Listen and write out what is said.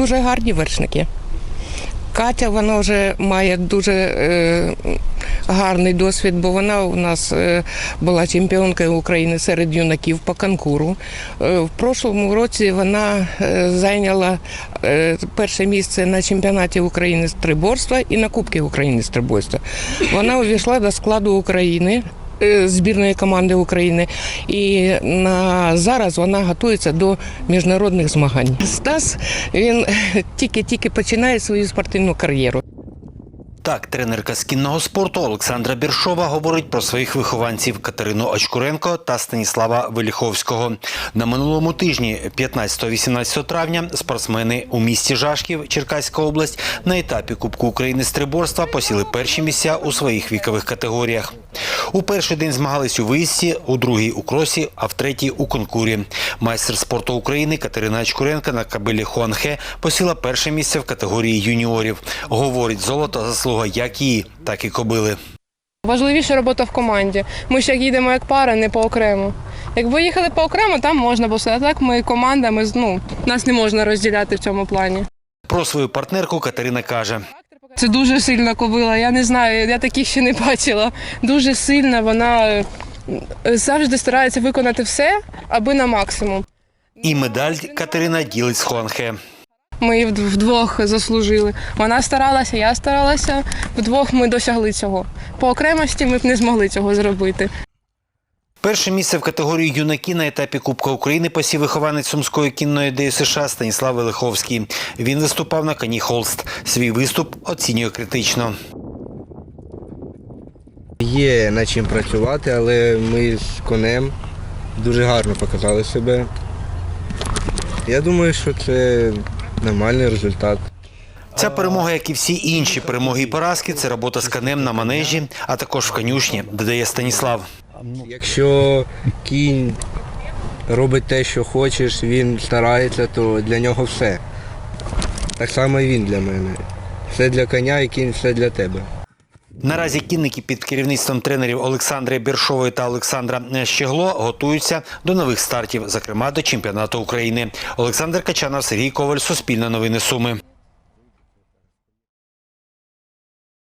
Дуже гарні вершники. Катя вона вже має дуже е, гарний досвід, бо вона у нас е, була чемпіонкою України серед юнаків по конкуру. Е, в прошлому році вона е, зайняла е, перше місце на чемпіонаті України з триборства і на Кубки України з триборства. Вона увійшла до складу України. Е, Збірної команди України і на зараз вона готується до міжнародних змагань. Стас він тільки-тільки починає свою спортивну кар'єру. Так, тренерка з кінного спорту Олександра Біршова говорить про своїх вихованців Катерину Очкуренко та Станіслава Веліховського. На минулому тижні, 15-18 травня, спортсмени у місті Жашків, Черкаська область, на етапі Кубку України з триборства посіли перші місця у своїх вікових категоріях. У перший день змагались у виїзді, у другий у кросі, а в третій у конкурі. Майстер спорту України Катерина Очкуренко на кабелі Хуанхе посіла перше місце в категорії юніорів. Говорить, золото заслуга як її, так і кобили. Важливіша робота в команді. Ми ж як їдемо як пара, не по окремо. Якби їхали по окремо, там можна було сказати. А так ми команда, ми ну, нас не можна розділяти в цьому плані. Про свою партнерку Катерина каже: Це дуже сильна кобила. Я не знаю, я таких ще не бачила. Дуже сильна, вона е, завжди старається виконати все, аби на максимум. і медаль Катерина ділить з Хуанхе. Ми її вдвох заслужили. Вона старалася, я старалася. Вдвох ми досягли цього. По окремості ми б не змогли цього зробити. Перше місце в категорії юнаки на етапі Кубка України посів вихованець Сумської кінної ДЮСШ Станіслав Велиховський. Він виступав на коні Холст. Свій виступ оцінює критично. Є над чим працювати, але ми з конем дуже гарно показали себе. Я думаю, що це нормальний результат. Ця перемога, як і всі інші перемоги і поразки, це робота з конем на манежі, а також в конюшні, додає Станіслав. Якщо кінь робить те, що хочеш, він старається, то для нього все. Так само і він для мене. Все для коня і кінь все для тебе. Наразі кінники під керівництвом тренерів Олександри Біршової та Олександра Щегло готуються до нових стартів, зокрема до чемпіонату України. Олександр Качанов, Сергій Коваль, Суспільне новини Суми.